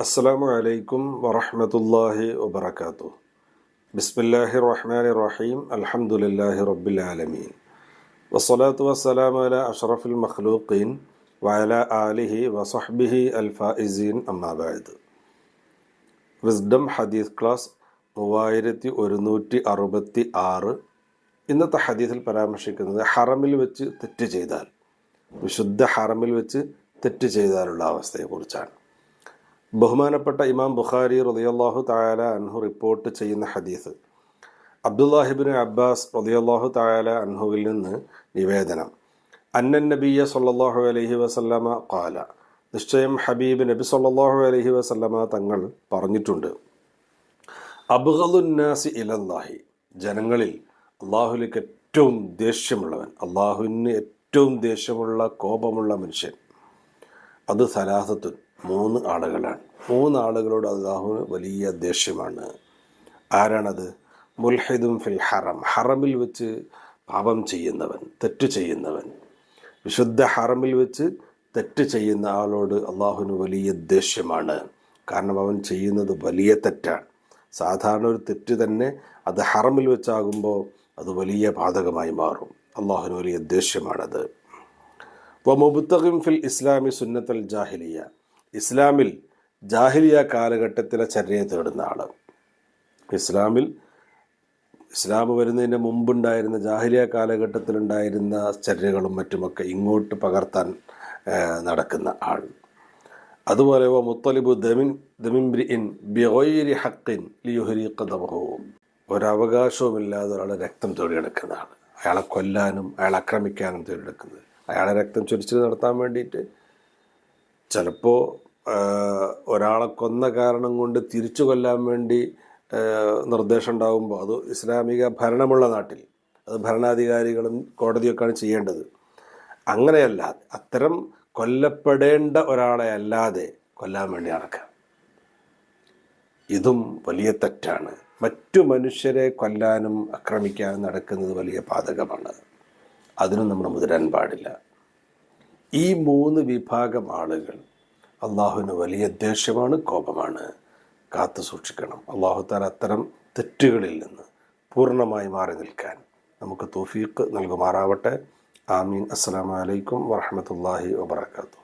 السلام عليكم ورحمة الله وبركاته بسم الله الرحمن الرحيم الحمد لله رب العالمين والصلاة والسلام على أشرف المخلوقين وعلى آله وصحبه الفائزين أما بعد wisdom ഹദീസ് class മൂവായിരത്തി ഒരുന്നൂറ്റി അറുപത്തി ആറ് ഇന്നത്തെ ഹദീസിൽ പരാമർശിക്കുന്നത് ഹറമിൽ വെച്ച് തെറ്റ് ചെയ്താൽ വിശുദ്ധ ഹറമിൽ വെച്ച് തെറ്റ് ചെയ്താലുള്ള അവസ്ഥയെക്കുറിച്ചാണ്. ബഹുമാനപ്പെട്ട ഇമാം ബുഖാരി റളിയല്ലാഹു തആല അൻഹു റിപ്പോർട്ട് ചെയ്യുന്ന ഹദീസ്. അബ്ദുല്ലാഹിബിൻ അബ്ബാസ് റളിയല്ലാഹു തആല അൻഹുവിൽ നിന്ന് നിവേദനം. അന്നൻ നബിയ സല്ലാഹു അലഹി വസല്ലമ കാല നിശ്ചയം ഹബീബ് നബി സല്ലാഹു അലഹി വസല്ലമ തങ്ങൾ പറഞ്ഞിട്ടുണ്ട്. അബ്ഗലുന്നാസി ഇലല്ലാഹി. ജനങ്ങളിൽ അള്ളാഹുലേക്ക് ഏറ്റവും ദേഷ്യമുള്ളവൻ അള്ളാഹുവിന് ഏറ്റവും ദേഷ്യമുള്ള കോപമുള്ള മനുഷ്യൻ. അത് സലാസത്തുൻ മൂന്ന് ആളുകളാണ്. മൂന്ന് ആളുകളോട് അള്ളാഹുവിന് വലിയ ദേഷ്യമാണ്. ആരാണത്? മുൽഹിദും ഫിൽ ഹറം. ഹറമിൽ വെച്ച് പാപം ചെയ്യുന്നവൻ തെറ്റ് ചെയ്യുന്നവൻ. വിശുദ്ധ ഹറമിൽ വെച്ച് തെറ്റ് ചെയ്യുന്ന ആളോട് അള്ളാഹുവിന് വലിയ ദേഷ്യമാണ്. കാരണം അവൻ ചെയ്യുന്നത് വലിയ തെറ്റാണ്. സാധാരണ ഒരു തെറ്റ് തന്നെ അത് ഹറമിൽ വെച്ചാകുമ്പോൾ അത് വലിയ പാതകമായി മാറും. അള്ളാഹുവിന് വലിയ ദേഷ്യമാണത് വമുബത്തഖിം ഫിൽ ഇസ്ലാമി സുന്നത്തൽ ജാഹിലിയ. ഇസ്ലാമിൽ ജാഹിലിയ കാലഘട്ടത്തിലെ ചര്യയെ തേടുന്ന ആൾ ഇസ്ലാമിൽ ഇസ്ലാം വരുന്നതിന് മുമ്പുണ്ടായിരുന്ന ജാഹിലിയ കാലഘട്ടത്തിലുണ്ടായിരുന്ന ചര്യകളും മറ്റുമൊക്കെ ഇങ്ങോട്ട് പകർത്താൻ നടക്കുന്ന ആൾ. അതുപോലെ വ മുത്തലിബു ദമിൻ ദമിൻബ്രിൻ ബിഗൈരി ഹക്കിൻ ലിയുഹരിഖദമഹു ഒരവകാശവുമില്ലാതെ ഒരാളെ രക്തം തേടിയെടുക്കുന്ന ആൾ അയാളെ കൊല്ലാനും അയാളെ ആക്രമിക്കാനും തിരഞ്ഞെടുക്കുന്നത്. അയാളെ രക്തം ചൊരിച്ചിൽ നടത്താൻ വേണ്ടിയിട്ട് ചിലപ്പോൾ ഒരാളെ കൊന്ന കാരണം കൊണ്ട് തിരിച്ചു കൊല്ലാൻ വേണ്ടി നിർദ്ദേശം ഉണ്ടാകുമ്പോൾ അത് ഇസ്ലാമിക ഭരണമുള്ള നാട്ടിൽ അത് ഭരണാധികാരികളും കോടതിയൊക്കെയാണ് ചെയ്യേണ്ടത്. അങ്ങനെയല്ല അത്തരം കൊല്ലപ്പെടേണ്ട ഒരാളെ അല്ലാതെ കൊല്ലാൻ വേണ്ടി നടക്കുക. ഇതും വലിയ തെറ്റാണ്. മറ്റു മനുഷ്യരെ കൊല്ലാനും ആക്രമിക്കാനും നടക്കുന്നത് വലിയ പാതകമാണ്. അതിനും നമ്മൾ മുതിരാൻ പാടില്ല. ഈ മൂന്ന് വിഭാഗം ആളുകൾ അള്ളാഹുവിന് വലിയ ദേഷ്യമാണ് കോപമാണ്. കാത്തു സൂക്ഷിക്കണം. അള്ളാഹുത്താൽ അത്തരം തെറ്റുകളിൽ നിന്ന് പൂർണമായി മാറി നിൽക്കാൻ നമുക്ക് തോഫീക്ക് നൽകുമാറാവട്ടെ. ആമീൻ. അസ്സാം വലൈക്കും വാഹമത്തല്ലാഹി വാബർക്കാത്തു